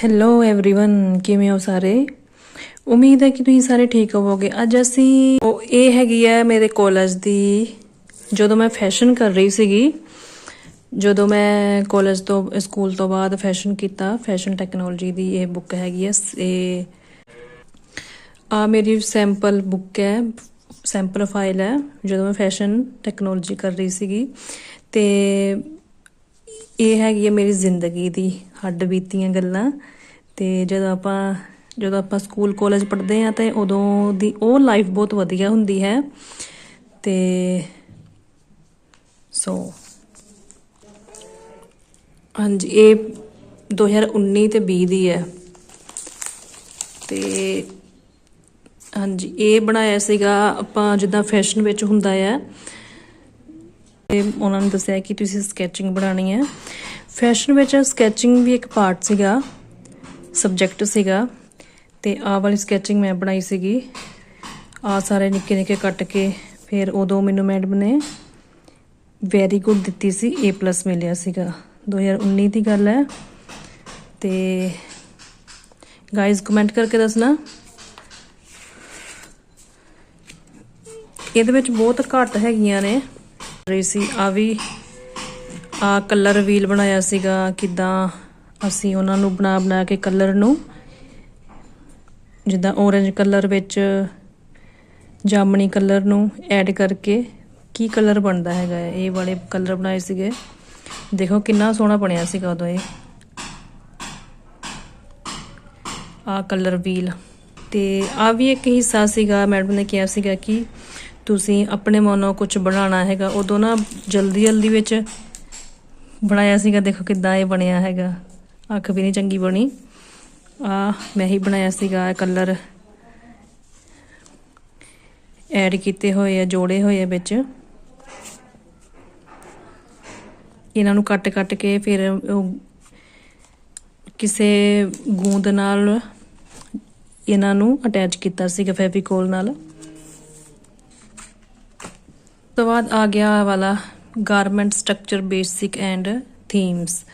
Hello everyone ਕਿਵੇਂ ਹੋ ਸਾਰੇ ਉਮੀਦ ਹੈ ਕਿ ਤੁਸੀਂ ਸਾਰੇ ਠੀਕ ਹੋਵੋਗੇ ਅੱਜ ਅਸੀਂ ਉਹ ਇਹ ਹੈਗੀ ਹੈ ਮੇਰੇ ਕਾਲਜ ਦੀ ਜਦੋਂ ਮੈਂ ਫੈਸ਼ਨ ਕਰ ਰਹੀ ਸੀਗੀ ਜਦੋਂ ਮੈਂ ਕਾਲਜ ਤੋਂ ਸਕੂਲ ਤੋਂ ਬਾਅਦ ਫੈਸ਼ਨ ਕੀਤਾ ਫੈਸ਼ਨ ਟੈਕਨੋਲੋਜੀ ਦੀ ਇਹ ਬੁੱਕ ਹੈਗੀ ਹੈ ਇਹ ਆ ਮੇਰੀ ਸੈਂਪਲ ਬੁੱਕ ਹੈ ਸੈਂਪਲ ਫਾਈਲ ਹੈ ਜਦੋਂ ਮੈਂ ਫੈਸ਼ਨ ਟੈਕਨੋਲੋਜੀ ਕਰ ਰਹੀ ਸੀਗੀ ਤੇ ਇਹ ਹੈਗੀ ਹੈ ਮੇਰੀ ਜ਼ਿੰਦਗੀ ਦੀ ਹੱਡ ਬੀਤੀਆਂ ਗੱਲਾਂ ਤੇ ਜਦੋਂ ਆਪਾਂ ਜਦੋਂ ਆਪਾਂ ਸਕੂਲ ਕਾਲਜ ਪੜ੍ਹਦੇ ਆ ਤੇ ਉਦੋਂ ਦੀ ਉਹ ਲਾਈਫ ਬਹੁਤ ਵਧੀਆ ਹੁੰਦੀ ਹੈ ਤੇ ਸੋ ਹਾਂਜੀ, ਇਹ 2019 ਤੇ 20 ਦੀ ਹੈ ਤੇ ਹਾਂਜੀ, ਇਹ ਬਣਾਇਆ ਸੀਗਾ ਆਪਾਂ ਜਿੱਦਾਂ ਫੈਸ਼ਨ ਵਿੱਚ ਹੁੰਦਾ ਹੈ ਤੇ ਉਹਨਾਂ ਨੇ ਦੱਸਿਆ ਕਿ ਤੁਸੀਂ ਸਕੈਚਿੰਗ ਬਣਾਉਣੀ ਹੈ ਫੈਸ਼ਨ ਵਿੱਚ ਸਕੈਚਿੰਗ ਵੀ ਇੱਕ ਪਾਰਟ ਸੀਗਾ ਸਬਜੈਕਟ ਸੀਗਾ, ਤੇ ਆਹ ਵਾਲੀ ਸਕੈਚਿੰਗ ਮੈਂ ਬਣਾਈ ਸੀਗੀ। ਆ ਸਾਰੇ ਨਿੱਕੇ ਨਿੱਕੇ ਕੱਟ ਕੇ, ਫਿਰ ਉਦੋਂ ਮੈਨੂੰ ਮੈਡਮ ਨੇ ਵੈਰੀ ਗੁੱਡ ਦਿੱਤੀ ਸੀ, A+ ਮਿਲਿਆ ਸੀਗਾ। 2019 ਦੀ ਗੱਲ ਹੈ। ਤੇ ਗਾਇਜ਼ ਕਮੈਂਟ ਕਰਕੇ ਦੱਸਣਾ। ਇਹਦੇ ਵਿੱਚ ਬਹੁਤ ਘੱਟ ਹੈਗੀਆਂ ਨੇ। ਰਹੀ ਸੀ ਆ ਵੀ ਆ ਕਲਰ ਵੀਲ ਬਣਾਇਆ ਸੀਗਾ, ਕਿਦਾਂ ਅਸੀਂ ਉਹਨਾਂ ਨੂੰ ਬਣਾ ਬਣਾ ਕੇ ਕਲਰ ਨੂੰ, ਜਿੱਦਾਂ orange ਕਲਰ ਵਿੱਚ ਜਾਮਣੀ ਕਲਰ ਨੂੰ ਐਡ ਕਰਕੇ ਕੀ ਕਲਰ ਬਣਦਾ ਹੈਗਾ ਇਹ ਵਾਲੇ ਕਲਰ ਬਣਾਏ ਸੀਗੇ। ਦੇਖੋ ਕਿੰਨਾ ਸੋਹਣਾ ਬਣਿਆ ਸੀਗਾ ਉਦੋਂ ਇਹ। ਆ ਕਲਰ ਵੀਲ। ਤੇ ਆ ਵੀ ਇੱਕ ਹਿੱਸਾ ਸੀਗਾ ਮੈਡਮ ਨੇ ਕਿਹਾ ਸੀਗਾ ਕਿ ਤੁਸੀਂ ਆਪਣੇ ਮਨੋਂ ਕੁਝ ਬਣਾਉਣਾ ਹੈਗਾ, ਉਦੋਂ ਨਾ ਜਲਦੀ ਜਲਦੀ ਵਿੱਚ ਬਣਾਇਆ ਸੀਗਾ, ਦੇਖੋ ਕਿੱਦਾਂ ਇਹ ਬਣਿਆ ਹੈਗਾ। ਅੱਖ ਵੀ ਨਹੀਂ ਚੰਗੀ ਬਣੀ। ਆ, ਮੈਂ ਹੀ ਬਣਾਇਆ ਸੀਗਾ ਕਲਰ। ਐਡ ਕੀਤੇ ਹੋਏ ਆ, ਜੋੜੇ ਹੋਏ ਆ ਵਿੱਚ। ਇਹਨਾਂ ਨੂੰ ਕੱਟ ਕੱਟ ਕੇ ਫਿਰ ਉਹ ਕਿਸੇ ਗੂੰਦ ਨਾਲ ਇਹਨਾਂ ਨੂੰ ਅਟੈਚ ਕੀਤਾ ਸੀਗਾ ਫੈਵੀਕੋਲ ਨਾਲ। ਤੋਂ ਬਾਅਦ ਆ ਗਿਆ ਵਾਲਾ garment structure, basic and themes.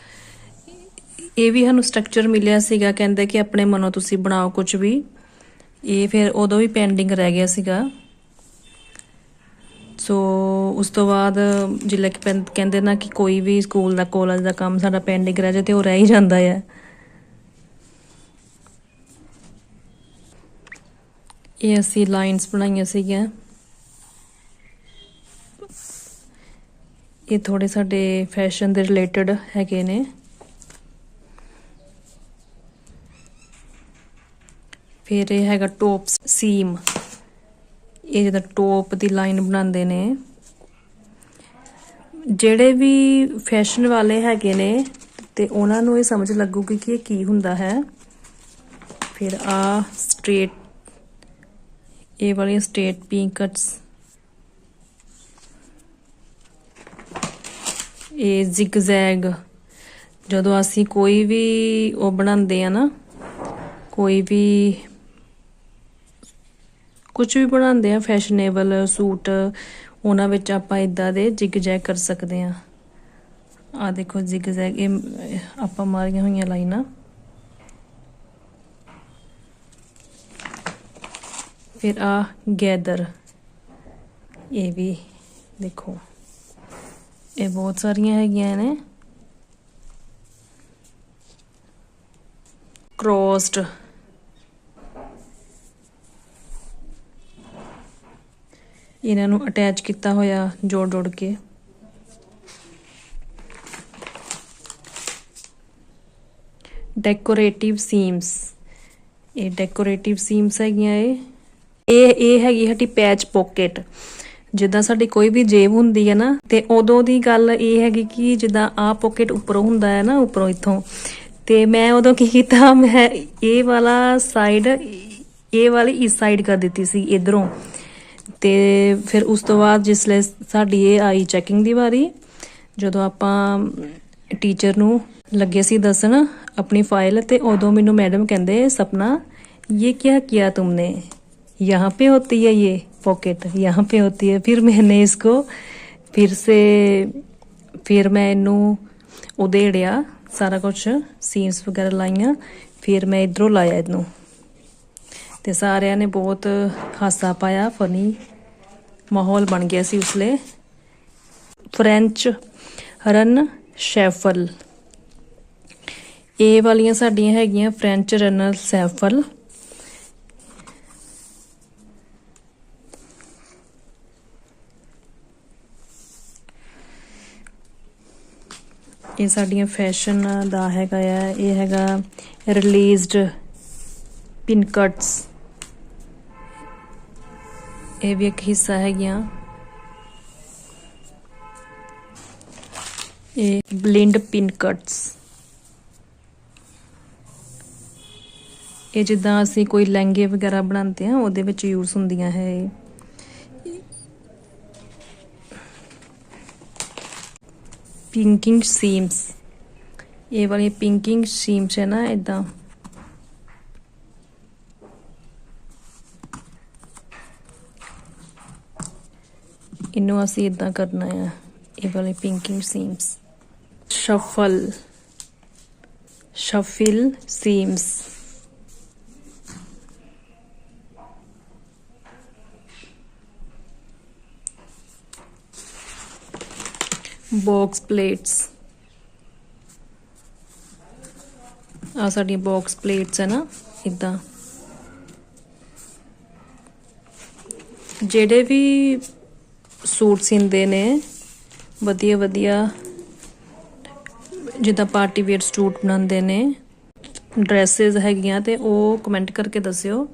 ਇਹ ਵੀ ਸਾਨੂੰ ਸਟਰਕਚਰ ਮਿਲਿਆ ਸੀਗਾ, ਕਹਿੰਦੇ ਕਿ ਆਪਣੇ ਮਨੋਂ ਤੁਸੀਂ ਬਣਾਓ ਕੁਝ ਵੀ। ਇਹ ਫਿਰ ਉਦੋਂ ਵੀ ਪੈਂਡਿੰਗ ਰਹਿ ਗਿਆ ਸੀਗਾ। ਸੋ, ਉਸ ਤੋਂ ਬਾਅਦ ਜਿੱਲੇ ਕਿ ਪੈਂ- ਕਹਿੰਦੇ ਨਾ ਕਿ ਕੋਈ ਵੀ ਸਕੂਲ ਦਾ, ਕਾਲਜ ਦਾ ਕੰਮ ਸਾਡਾ ਪੈਂਡਿੰਗ ਰਹਿ ਜਾਏ ਤੇ ਉਹ ਰਹਿ ਹੀ ਜਾਂਦਾ ਹੈ ਇਹ ਅਸੀਂ ਲਾਈਨਸ ਬਣਾਈਆਂ ਸੀਗੀਆਂ। ਇਹ ਥੋੜੇ ਸਾਡੇ ਫੈਸ਼ਨ ਦੇ ਰਿਲੇਟਡ ਹੈਗੇ ਨੇ। ਫਿਰ ਇਹ ਹੈਗਾ ਟੋਪ ਸੀਮ ਇਹ ਜਿਹੜਾ ਟੋਪ ਦੀ ਲਾਈਨ ਬਣਾਉਂਦੇ ਨੇ। ਜਿਹੜੇ ਵੀ ਫੈਸ਼ਨ ਵਾਲੇ ਹੈਗੇ ਨੇ, ਤੇ ਉਹਨਾਂ ਨੂੰ ਇਹ ਸਮਝ ਲੱਗੂਗੀ ਕਿ ਇਹ ਕੀ ਹੁੰਦਾ ਹੈ। ਫਿਰ ਆ ਸਟ੍ਰੇਟ ਇਹ ਵਾਲੀ ਸਟੇਟ ਪੀ ਇਹ ਜ਼ਿਗਜ਼ੈਗ ਜਦੋਂ ਅਸੀਂ ਕੋਈ ਵੀ ਉਹ ਬਣਾਉਂਦੇ ਆ ਨਾ, ਕੋਈ ਵੀ ਕੁਝ ਵੀ ਬਣਾਉਂਦੇ ਆ ਫੈਸ਼ਨੇਬਲ ਸੂਟ, ਉਹਨਾਂ ਵਿੱਚ ਆਪਾਂ ਇਦਾਂ ਦੇ ਜ਼ਿਗਜ਼ੈਗ ਕਰ ਸਕਦੇ ਆ। ਆ ਦੇਖੋ ਜ਼ਿਗਜ਼ੈਗ ਇਹ ਆਪਾਂ ਮਾਰੀਆਂ ਹੋਈਆਂ ਲਾਈਨਾਂ। ਫਿਰ ਆ ਗੈਦਰ ਇਹ ਵੀ ਦੇਖੋ। ਇਹ ਬਹੁਤ ਸਾਰੀਆਂ ਹੈਗੀਆਂ ਨੇ। ਕ੍ਰੋਸਡ ਇਹਨਾਂ ਨੂੰ ਅਟੈਚ ਕੀਤਾ ਹੋਇਆ ਜੋੜ ਜੋੜ ਕੇ। ਡੈਕੋਰੇਟਿਵ ਸੀਮਸ ਇਹ ਡੈਕੋਰੇਟਿਵ ਸੀਮਸ ਹੈਗੀਆਂ ਇਹ। ਇਹ ਇਹ ਹੈਗੀ ਸਾਡੀ ਪੈਚ ਪਾਕਟ ਜਿੱਦਾਂ ਸਾਡੀ ਕੋਈ ਵੀ ਜੇਬ ਹੁੰਦੀ ਹੈ ਨਾ, ਤੇ ਉਦੋਂ ਦੀ ਗੱਲ ਇਹ ਹੈਗੀ ਕਿ ਜਿੱਦਾਂ ਆਹ ਪਾਕਟ ਉੱਪਰੋਂ ਹੁੰਦਾ ਹੈ ਨਾ, ਉੱਪਰੋਂ ਇੱਥੋਂ। ਤੇ ਮੈਂ ਉਦੋਂ ਕੀ ਕੀਤਾ, ਮੈਂ ਇਹ ਵਾਲਾ ਸਾਈਡ ਇਹ ਵਾਲੀ ਇਸ ਸਾਈਡ ਕਰ ਦਿੱਤੀ ਸੀ, ਇਧਰੋਂ। ਤੇ ਫਿਰ ਉਸ ਤੋਂ ਬਾਅਦ ਜਿਸ ਲਈ ਸਾਡੀ ਇਹ ਆਈ ਚੈਕਿੰਗ ਦੀ ਵਾਰੀ, ਜਦੋਂ ਆਪਾਂ ਟੀਚਰ ਨੂੰ ਲੱਗੇ ਸੀ ਦੱਸਣ ਆਪਣੀ ਫਾਈਲ ਤੇ ਉਦੋਂ ਮੈਨੂੰ ਮੈਡਮ ਕਹਿੰਦੇ, ਸਪਨਾ, ਇਹ ਕੀ ਕੀਤਾ ਤੁਮਨੇ? ਯਹਾਂ ਪੇ ਹੋਤੀ ਹੈ ਇਹ? पॉकेट यहाँ पे होती है फिर मैंने इसको फिर से ਫਿਰ ਮੈਂ ਇਹਨੂੰ ਉਧੇੜਿਆ ਸਾਰਾ ਕੁਝ ਸੀਮਸ ਵਗੈਰਾ ਲਾਈਆਂ ਫਿਰ ਮੈਂ ਇਧਰੋਂ ਲਾਇਆ ਇਹਨੂੰ ਤੇ ਸਾਰਿਆਂ ਨੇ ਬਹੁਤ ਹਾਸਾ ਪਾਇਆ ਫਨੀ ਮਾਹੌਲ ਬਣ ਗਿਆ ਸੀ ਉਸਲੇ ਫ੍ਰੈਂਚ ਰਨ ਸ਼ੈਫਲ ਇਹ ਵਾਲੀਆਂ ਸਾਡੀਆਂ ਹੈਗੀਆਂ ਫ੍ਰੈਂਚ ਰਨਰ ਸੈਫਲ ਇਹ ਸਾਡੀਆਂ ਫੈਸ਼ਨ ਦਾ ਹੈਗਾ ਆ, ਇਹ ਹੈਗਾ ਰਿਲੀਜ਼ਡ ਪਿਨ ਕਟਸ ਇਹ ਵੀ ਇੱਕ ਹਿੱਸਾ ਹੈਗੀਆਂ। ਇਹ ਬਲਿੰਡ ਪਿਨ ਕਟਸ ਇਹ ਜਿੱਦਾਂ ਅਸੀਂ ਕੋਈ ਲਹਿੰਗੇ ਵਗੈਰਾ ਬਣਾਉਂਦੇ ਆ ਉਹਦੇ ਵਿੱਚ ਯੂਜ਼ ਹੁੰਦੀਆਂ ਹੈ ਇਹ। Pinking seams. ਇਹ ਵਾਲੀ ਪਿੰਕਿੰਗ ਸੀਮਸ ਹੈ ਨਾ ਇਦਾਂ ਇਹਨੂੰ ਅਸੀਂ ਇਦਾਂ ਕਰਨਾ ਹੈ ਇਹ ਵਾਲੇ pinking seams. Shuffle. Shuffle seams. Box pleats. ਆ ਸਾਡੀਆਂ ਬਾਕਸ ਪਲੇਟਸ ਹੈ ਨਾ, ਇਦਾਂ। ਜਿਹੜੇ ਵੀ ਸੂਟ ਸਿੰਦੇ ਨੇ, ਵਧੀਆ ਵਧੀਆ, ਜਿੱਦਾਂ ਪਾਰਟੀ ਵੇਅਰ ਸੂਟ ਬਣਾਉਂਦੇ ਨੇ, ਡਰੈਸਸ ਹੈਗੀਆਂ ਤੇ ਉਹ ਕਮੈਂਟ ਕਰਕੇ ਦੱਸਿਓ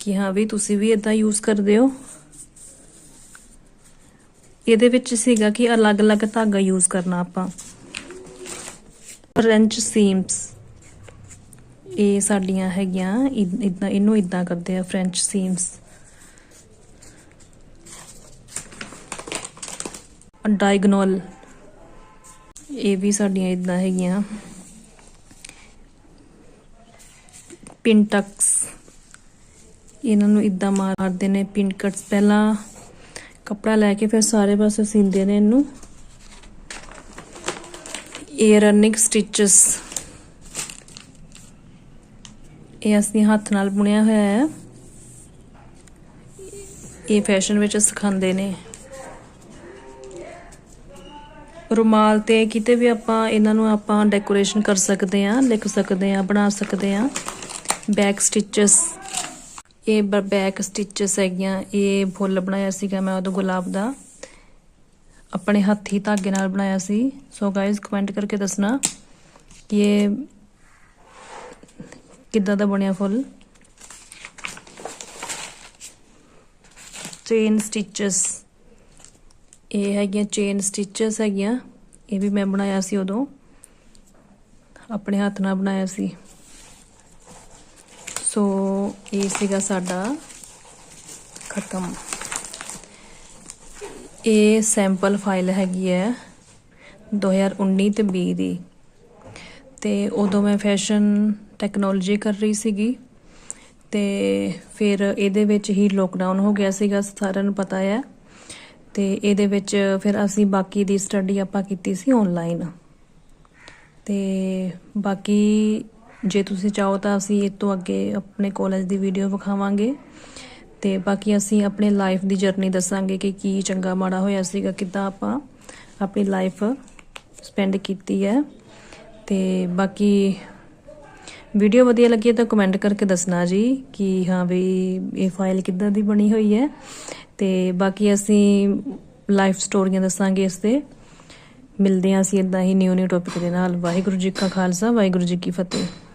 ਕਿ ਹਾਂ ਵੀ ਤੁਸੀਂ ਵੀ ਇਦਾਂ ਯੂਜ਼ ਕਰਦੇ ਹੋ। ਇਹਦੇ ਵਿੱਚ ਸੀਗਾ ਕਿ ਅਲੱਗ-ਅਲੱਗ ਧਾਗਾ ਯੂਜ਼ ਕਰਨਾ ਆਪਾਂ। ਫ੍ਰੈਂਚ ਸੀਮਸ ਇਹ ਸਾਡੀਆਂ ਹੈਗੀਆਂ, ਇਦਾਂ ਇਹਨੂੰ ਇਦਾਂ ਕਰਦੇ ਆ ਫ੍ਰੈਂਚ ਸੀਮਸ ਡਾਇਗਨਲ ਇਹ ਵੀ ਸਾਡੀਆਂ ਇਦਾਂ ਹੈਗੀਆਂ। ਪਿੰਟਕਸ ਇਹਨਾਂ ਨੂੰ ਇਦਾਂ ਮਾਰਦੇ ਨੇ ਪਿੰਕਟਸ ਪਹਿਲਾਂ ਕੱਪੜਾ ਲੈ ਕੇ ਫਿਰ ਸਾਰੇ ਪਾਸੇ ਸਿੰਦੇ ਨੇ ਇਹਨੂੰ। ਇਹ ਰਨਿੰਗ ਸਟਿਚਸ ਇਹ ਅਸੀਂ ਹੱਥ ਨਾਲ ਬੁਣਿਆ ਹੋਇਆ ਹੈ। ਇਹ ਫੈਸ਼ਨ ਵਿੱਚ ਸਿਖਾਉਂਦੇ ਨੇ। ਰੁਮਾਲ ਤੇ ਕਿਤੇ ਵੀ ਆਪਾਂ ਇਹਨਾਂ ਨੂੰ ਆਪਾਂ ਡੈਕੋਰੇਸ਼ਨ ਕਰ ਸਕਦੇ ਆ ਲਿਖ ਸਕਦੇ ਆ ਬਣਾ ਸਕਦੇ ਆ ਬੈਕ ਸਟਿਚਸ ਇਹ ਬੈਕ ਸਟਿਚਸ ਹੈਗੀਆਂ, ਇਹ ਫੁੱਲ ਬਣਾਇਆ ਸੀਗਾ ਮੈਂ ਉਦੋਂ ਗੁਲਾਬ ਦਾ। ਆਪਣੇ ਹੱਥੀ ਧਾਗੇ ਨਾਲ ਬਣਾਇਆ ਸੀ। ਸੋ ਗਾਇਜ਼ ਕਮੈਂਟ ਕਰਕੇ ਦੱਸਣਾ ਕਿ ਇਹ ਕਿੱਦਾਂ ਦਾ ਬਣਿਆ ਫੁੱਲ? ਚੇਨ ਸਟਿਚਸ ਇਹ ਹੈਗੀਆਂ ਚੇਨ ਸਟਿਚਸ ਹੈਗੀਆਂ। ਇਹ ਵੀ ਮੈਂ ਬਣਾਇਆ ਸੀ ਉਦੋਂ। ਆਪਣੇ ਹੱਥ ਨਾਲ ਬਣਾਇਆ ਸੀ। ਸੋ ਇਹ ਸੀਗਾ ਸਾਡਾ ਖਤਮ। ਇਹ ਸੈਂਪਲ ਫਾਈਲ ਹੈਗੀ ਹੈ 2019 ਤੇ 20 ਦੀ। ਤੇ ਉਦੋਂ ਮੈਂ ਫੈਸ਼ਨ ਟੈਕਨੋਲੋਜੀ ਕਰ ਰਹੀ ਸੀਗੀ। ਤੇ ਫਿਰ ਇਹਦੇ ਵਿੱਚ ਹੀ ਲੋਕਡਾਊਨ ਹੋ ਗਿਆ ਸੀਗਾ, ਸਾਰਿਆਂ ਨੂੰ ਪਤਾ ਹੈ। ਤੇ ਇਹਦੇ ਵਿੱਚ ਫਿਰ ਅਸੀਂ ਬਾਕੀ ਦੀ ਸਟੱਡੀ ਆਪਾਂ ਕੀਤੀ ਸੀ ਆਨਲਾਈਨ ਤੇ ਬਾਕੀ ਜੇ ਤੁਸੀਂ ਚਾਹੋ ਤਾਂ ਅਸੀਂ ਇਹ ਤੋਂ ਅੱਗੇ ਆਪਣੇ ਕਾਲਜ ਦੀ ਵੀਡੀਓ ਵਿਖਾਵਾਂਗੇ। ਤੇ ਬਾਕੀ ਅਸੀਂ ਆਪਣੇ ਲਾਈਫ ਦੀ ਜਰਨੀ ਦੱਸਾਂਗੇ ਕਿ ਕੀ ਚੰਗਾ ਮਾੜਾ ਹੋਇਆ ਸੀਗਾ, ਕਿੱਦਾਂ ਆਪਾਂ ਆਪਣੀ ਲਾਈਫ ਸਪੈਂਡ ਕੀਤੀ ਹੈ। ਤੇ ਬਾਕੀ ਵੀਡੀਓ ਵਧੀਆ ਲੱਗੀ ਤਾਂ ਕਮੈਂਟ ਕਰਕੇ ਦੱਸਣਾ ਜੀ ਕਿ ਹਾਂ ਵੀ ਇਹ ਫਾਈਲ ਕਿੱਦਾਂ ਦੀ ਬਣੀ ਹੋਈ ਹੈ। ਤੇ ਬਾਕੀ ਅਸੀਂ ਲਾਈਫ ਸਟੋਰੀਆਂ ਦੱਸਾਂਗੇ ਇਸ ਤੇ। ਮਿਲਦੇ ਹਾਂ ਅਸੀਂ ਇਦਾਂ ਹੀ ਨਿਊ ਨਿਊ ਟੌਪਿਕ ਦੇ ਨਾਲ। ਵਾਹਿਗੁਰੂ ਜੀ ਕਾ ਖਾਲਸਾ, ਵਾਹਿਗੁਰੂ ਜੀ ਕੀ ਫਤਿਹ।